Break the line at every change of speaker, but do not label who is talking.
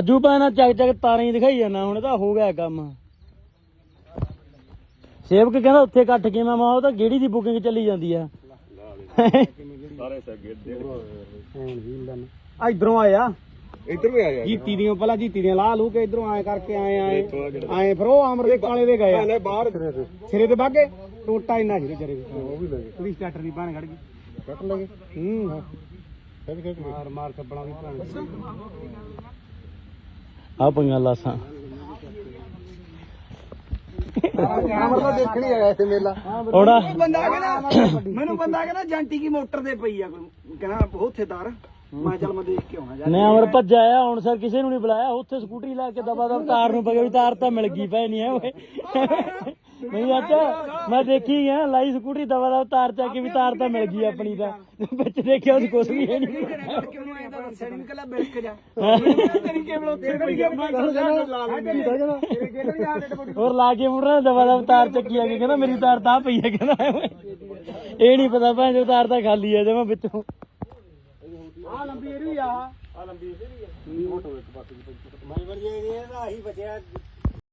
ਅਜੂ ਪੈਣਾ ਚੱਕ ਚੱਕ ਤਾਰਾਂ ਹੀ ਦਿਖਾਈ ਜਾਂਦਾ ਹੁਣ ਤਾਂ ਹੋ ਗਿਆ ਕੰਮ। ਸੇਵਕ ਕਹਿੰਦਾ ਉੱਥੇ ਕੱਟ ਕੇ ਮੈਂ ਉਹ ਤਾਂ ਗੇੜੀ ਦੀ ਬੁਕਿੰਗ ਚੱਲੀ ਜਾਂਦੀ ਆ।
ਇਧਰੋਂ ਆਇਆ।
ਇੱਧਰ ਵੀ ਆ ਜਾ
ਜੀਤੀ ਦੀਆਂ ਪਹਿਲਾਂ ਜੀਤੀ ਦੀਆਂ ਲਾ ਲੂ ਕੇ ਇਧਰੋਂ ਆਏ ਕਰਕੇ ਆਏ ਆਏ। ਆਏ ਫਿਰ ਉਹ ਅਮਰ ਦੇ ਕਾਲੇ ਦੇ ਗਏ ਆ।
ਬਾਹਰ
ਸਿਰੇ ਤੇ ਬਾਗੇ। ਟੋਟਾ ਇੰਨਾ ਉਹ ਵੀ ਲੱਗੇ ਉਹਦੀ ਸਟਾਰਟਰ ਦੀ ਬਾਣ ਖੜ ਗਈ।
ਕੱਟ ਲਗੇ
ਹੂੰ।
ਖਿੱਚ ਖਿੱਚ
ਮਾਰ ਮਾਰ ਕੱਪੜਾ ਦੀ ਬਾਣ
ਆ ਪੰਗਾ ਲਾਸਾਂ।
ਅਮਰ ਤਾਂ ਦੇਖਣ ਹੀ ਆਇਆ ਇੱਥੇ ਮੇਲਾ
ਔੜਾ
ਬੰਦਾ ਕਹਿੰਦਾ ਮੈਨੂੰ ਬੰਦਾ ਕਹਿੰਦਾ ਜੰਟੀ ਕੀ ਮੋਟਰ ਤੇ ਪਈ ਆ ਕੋਈ। ਕਹਿੰਦਾ ਉੱਥੇ ਤਾਰ। ਮੈਂ ਚੱਲ ਮੈਂ ਦੇਖ ਕੇ ਆਉਣਾ
ਨੇ ਅਮਰ ਆ ਹੁਣ ਸਰ ਕਿਸੇ ਨੂੰ ਨਹੀਂ ਬੁਲਾਇਆ। ਉੱਥੇ ਸਕੂਟਰੀ ਲੈ ਕੇ ਦਬਾ ਦਬ ਤਾਰ ਨੂੰ ਵੀ ਤਾਰ ਤਾਂ ਮਿਲ ਗਈ ਪੈ ਨਹੀਂ ਹੈ ਓਏ। ਨਹੀਂ ਅੱਛਾ ਮੈਂ ਦੇਖੀ ਗਿਆ ਲਾਈ ਸਕੂਟਰੀ ਦਬਾ ਦਬ ਤਾਰ ਚੱਕ ਕੇ ਵੀ ਤਾਰ ਤਾਂ ਮਿਲ ਗਈ ਆਪਣੀ ਤਾਂ। ਵਿੱਚ ਦੇਖਿਆ ਉਹ ਕੁਝ ਵੀ ਹੈ ਨਹੀਂ।
ਕਿਉਂ ਨੂੰ ਆਇਆ ਦੱਸਿਆ ਨਹੀਂ ਕੱਲਾ ਬਿਲਕ ਜਾ ਤੇਰੀ ਕੇਬਲ ਉੱਥੇ ਪਈ ਆ ਮੈਂ ਤੇਰੇ ਗੇਟ ਵੀ ਆ ਡੇਟ
ਹੋਰ ਲਾ ਕੇ ਮੁੜਨਾ ਦਬਾ ਦਬ ਤਾਰ ਚੱਕੀ ਆ ਕੇ, ਕਹਿੰਦਾ ਮੇਰੀ ਤਾਰ ਤਾਂ ਪਈ ਹੈ ਕਹਿੰਦਾ ਇਹ ਨਹੀਂ ਪਤਾ ਭੈਣ ਜੋ ਤਾਰ ਤਾਂ ਖਾਲੀ ਹੈ ਜਮਾ ਵਿੱਚੋਂ।
ਆ ਲੰਬੀ ਇਹਦੀ ਆ ਆ ਲੰਬੀ ਇਹਦੀ ਆ ਮੋਟੋ ਇੱਕ ਪਾਸੇ ਮੈਂ ਵਰ ਜੇ ਇਹਦਾ ਆਹੀ ਬਚਿਆ